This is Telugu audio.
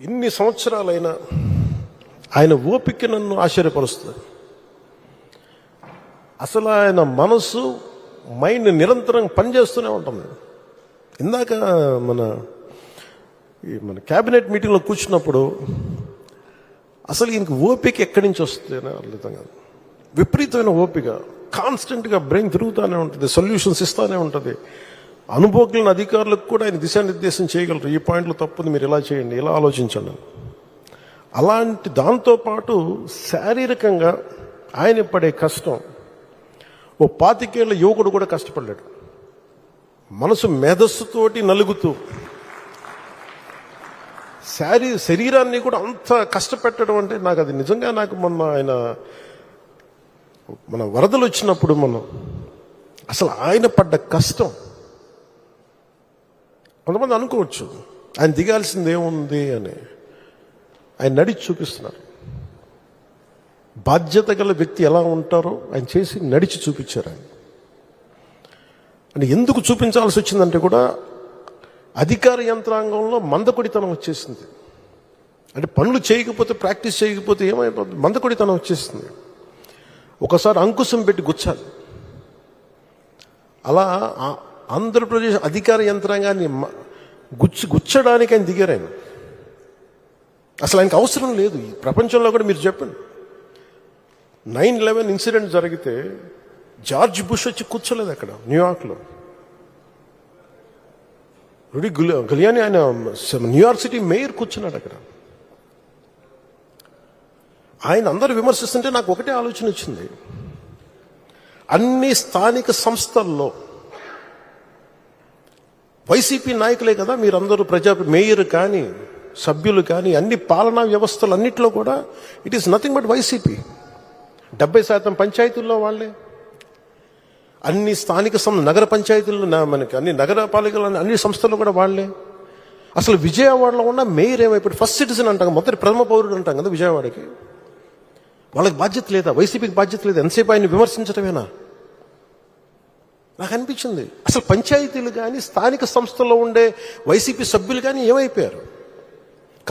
ఇన్ని సంవత్సరాలైనా ఆయన ఓపిక నన్ను ఆశ్చర్యపరుస్తుంది. అసలు ఆయన మనసు మైండ్ నిరంతరం పనిచేస్తూనే ఉంటుంది. ఇందాక మన ఈ మన క్యాబినెట్ మీటింగ్లో కూర్చున్నప్పుడు అసలు ఈయనకి ఓపిక ఎక్కడి నుంచి వస్తుందని అర్థం కాదు. విపరీతమైన ఓపిక. కాన్స్టెంట్గా బ్రెయిన్ తిరుగుతూనే ఉంటుంది సొల్యూషన్స్ ఇస్తూనే ఉంటుంది. అనుభవజ్ఞులైన అధికారులకు కూడా ఆయన దిశానిర్దేశం చేయగలరు. ఈ పాయింట్లు తప్పుంది మీరు ఇలా చేయండి ఇలా ఆలోచించండి. అలాంటి దాంతోపాటు శారీరకంగా ఆయన పడే కష్టం ఓ పాతికేళ్ళ యువకుడు కూడా కష్టపడ్డాడు. మనసు మేధస్సుతోటి నలుగుతూ శారీ శరీరాన్ని కూడా అంత కష్టపెట్టడం అంటే నాకు అది నిజంగా నాకు మొన్న ఆయన మన వరదలు వచ్చినప్పుడు మనం అసలు ఆయన పడ్డ కష్టం కొంతమంది అనుకోవచ్చు ఆయన దిగాల్సింది ఏముంది అని. ఆయన నడిచి చూపిస్తున్నారు. బాధ్యత గల వ్యక్తి ఎలా ఉంటారో ఆయన చేసి నడిచి చూపించారు ఆయన. అంటే ఎందుకు చూపించాల్సి వచ్చిందంటే కూడా అధికార యంత్రాంగంలో మందకొడితనం వచ్చేసింది. అంటే పనులు చేయకపోతే ప్రాక్టీస్ చేయకపోతే ఏమైపోతుంది మందకొడితనం వచ్చేసింది. ఒకసారి అంకుశం పెట్టి గుచ్చాలి అలా ఆంధ్రప్రదేశ్ అధికార యంత్రాంగాన్ని మ- గుచ్చి గుచ్చడానికి ఆయన దిగారు ఆయన. అసలు ఆయనకు అవసరం లేదు. ఈ ప్రపంచంలో కూడా మీరు చెప్పండి. నైన్ లెవెన్ ఇన్సిడెంట్ జరిగితే జార్జ్ బుష్ వచ్చి కూర్చోలేదు అక్కడ న్యూయార్క్లో రుడి గులి- గులియాని ఆయన న్యూయార్క్ సిటీ మేయర్ కూర్చున్నాడు అక్కడ. ఆయన అందరూ విమర్శిస్తుంటే నాకు ఒకటే ఆలోచన వచ్చింది. అన్ని స్థానిక సంస్థల్లో వైసీపీ నాయకులే కదా మీరందరూ ప్రజా మేయర్ కానీ సభ్యులు కానీ అన్ని పాలనా వ్యవస్థలు అన్నిట్లో కూడా it is nothing but YCP. డెబ్బై శాతం పంచాయతీల్లో వాళ్ళే. అన్ని స్థానిక సం నగర పంచాయతీల్లో మనకి అన్ని నగరపాలికలు అన్ని సంస్థలు కూడా వాళ్ళే. అసలు విజయవాడలో ఉన్న మేయర్ ఏమైపోయి ఫస్ట్ సిటిజన్ అంటాం మొదటి ప్రథమ పౌరుడు అంటాం కదా విజయవాడకి. వాళ్ళకి బాధ్యత లేదా? వైసీపీకి బాధ్యత లేదా? ఎంతసేపు ఆయన విమర్శించడమేనా నాకు అనిపించింది అసలు పంచాయతీలు కానీ స్థానిక సంస్థల్లో ఉండే వైసీపీ సభ్యులు కానీ ఏమైపోయారు?